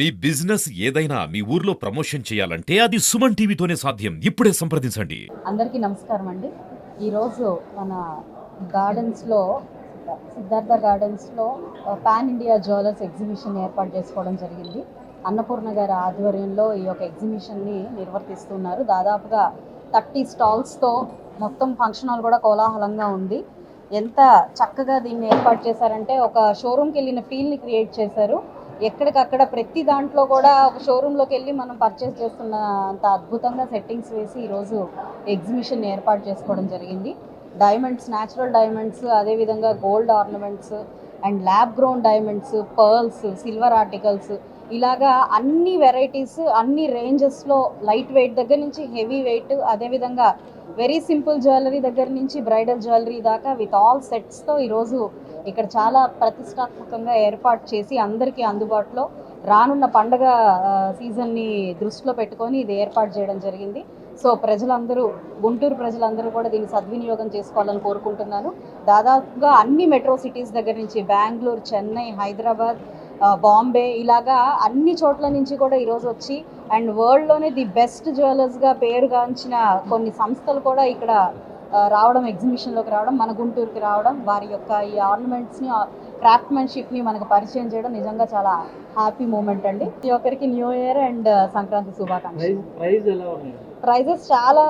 మీ business ఏదైనా మీ ఊర్లో promotion చేయాలంటే అది సుమన్ టీవీతోనే సాధ్యం. ఇప్పుడే సంప్రదించండి. అందరికీ నమస్కారం అండి. ఈరోజు మన గార్డెన్స్లో సిద్ధార్థ గార్డెన్స్లో పాన్ ఇండియా జ్యువెలర్స్ ఎగ్జిబిషన్ ఏర్పాటు చేసుకోవడం జరిగింది. అన్నపూర్ణ గారి ఆధ్వర్యంలో ఈ యొక్క ఎగ్జిబిషన్ని నిర్వర్తిస్తున్నారు. దాదాపుగా థర్టీ స్టాల్స్తో మొత్తం ఫంక్షన్ హాల్ కూడా కోలాహలంగా ఉంది. ఎంత చక్కగా దీన్ని ఏర్పాటు చేశారంటే ఒక షోరూమ్కి వెళ్ళిన ఫీల్ని క్రియేట్ చేశారు. ఎక్కడికక్కడ ప్రతి దాంట్లో కూడా ఒక షోరూంలోకి వెళ్ళి మనం పర్చేస్ చేస్తున్న అంత అద్భుతంగా సెట్టింగ్స్ వేసి ఈరోజు ఎగ్జిబిషన్ ఏర్పాటు చేసుకోవడం జరిగింది. డైమండ్స్ న్యాచురల్ డైమండ్స్ అదేవిధంగా gold ornaments and lab grown diamonds pearls silver articles ఇలాగా అన్ని వెరైటీస్ అన్ని రేంజెస్లో లైట్ వెయిట్ దగ్గర నుంచి హెవీ వెయిట్ అదేవిధంగా వెరీ సింపుల్ జ్యువెలరీ దగ్గర నుంచి బ్రైడల్ జ్యువెలరీ దాకా విత్ ఆల్ సెట్స్తో ఈరోజు ఇక్కడ చాలా ప్రతిష్టాత్మకంగా ఏర్పాటు చేసి అందరికీ అందుబాటులో రానున్న పండగ సీజన్ని దృష్టిలో పెట్టుకొని ఇది ఏర్పాటు చేయడం జరిగింది. సో ప్రజలందరూ గుంటూరు ప్రజలందరూ కూడా దీన్ని సద్వినియోగం చేసుకోవాలని కోరుకుంటున్నాను. దాదాపుగా అన్ని మెట్రో సిటీస్ దగ్గర నుంచి బెంగళూరు చెన్నై హైదరాబాద్ బాంబే ఇలాగా అన్ని చోట్ల నుంచి కూడా ఈరోజు వచ్చి అండ్ వరల్డ్లోనే ది బెస్ట్ జ్యువెలర్స్గా పేరుగాంచిన కొన్ని సంస్థలు కూడా ఇక్కడ రావడం ఎగ్జిబిషన్లోకి రావడం మన గుంటూరుకి రావడం వారి యొక్క ఈ ఆర్నమెంట్స్ని క్రాఫ్ట్మెన్షిప్ని మనకు పరిచయం చేయడం నిజంగా చాలా హ్యాపీ మూమెంట్ అండి. ఈ ఒక్కరికి న్యూ ఇయర్ అండ్ సంక్రాంతి శుభాకాంక్షలు. ఉన్నాయి? ప్రైజెస్ చాలా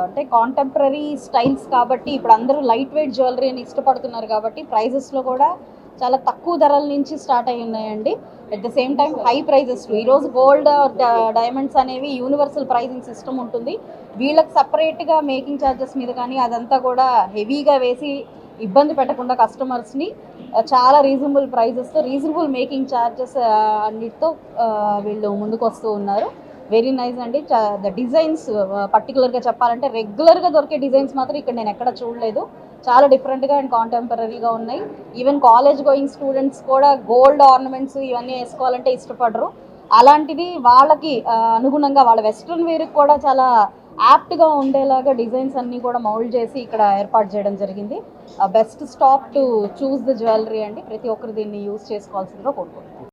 అంటే కాంటెంపరీ స్టైల్స్ కాబట్టి ఇప్పుడు అందరూ లైట్ వెయిట్ జ్యువెలరీని ఇష్టపడుతున్నారు కాబట్టి ప్రైజెస్లో కూడా చాలా తక్కువ ధరల నుంచి స్టార్ట్ అయి ఉన్నాయండి. At the same time high prices ఈరోజు గోల్డ్ డైమండ్స్ అనేవి యూనివర్సల్ ప్రైజింగ్ సిస్టమ్ ఉంటుంది. వీళ్ళకి సపరేట్గా మేకింగ్ ఛార్జెస్ మీద కానీ అదంతా కూడా హెవీగా వేసి ఇబ్బంది పెట్టకుండా కస్టమర్స్ని uh, చాలా రీజనబుల్ ప్రైజెస్తో రీజనబుల్ మేకింగ్ ఛార్జెస్ అన్నిటితో uh, వీళ్ళు ముందుకు వస్తూ ఉన్నారు. వెరీ నైస్ అండి. ద డిజైన్స్ పర్టికులర్గా చెప్పాలంటే రెగ్యులర్గా దొరికే డిజైన్స్ మాత్రం ఇక్కడ నేను ఎక్కడ చూడలేదు. చాలా డిఫరెంట్గా అండ్ కాంటెంపరీగా ఉన్నాయి. ఈవెన్ కాలేజ్ గోయింగ్ స్టూడెంట్స్ కూడా గోల్డ్ ఆర్నమెంట్స్ ఇవన్నీ వేసుకోవాలంటే ఇష్టపడరు. అలాంటిది వాళ్ళకి అనుగుణంగా వాళ్ళ వెస్ట్రన్ వేర్కి కూడా చాలా యాప్ట్గా ఉండేలాగా డిజైన్స్ అన్నీ కూడా మౌల్డ్ చేసి ఇక్కడ ఏర్పాటు చేయడం జరిగింది. Best stop to choose the jewellery అండి. ప్రతి ఒక్కరు దీన్ని యూస్ చేసుకోవాల్సిందిగా కోరుకుంటున్నాను.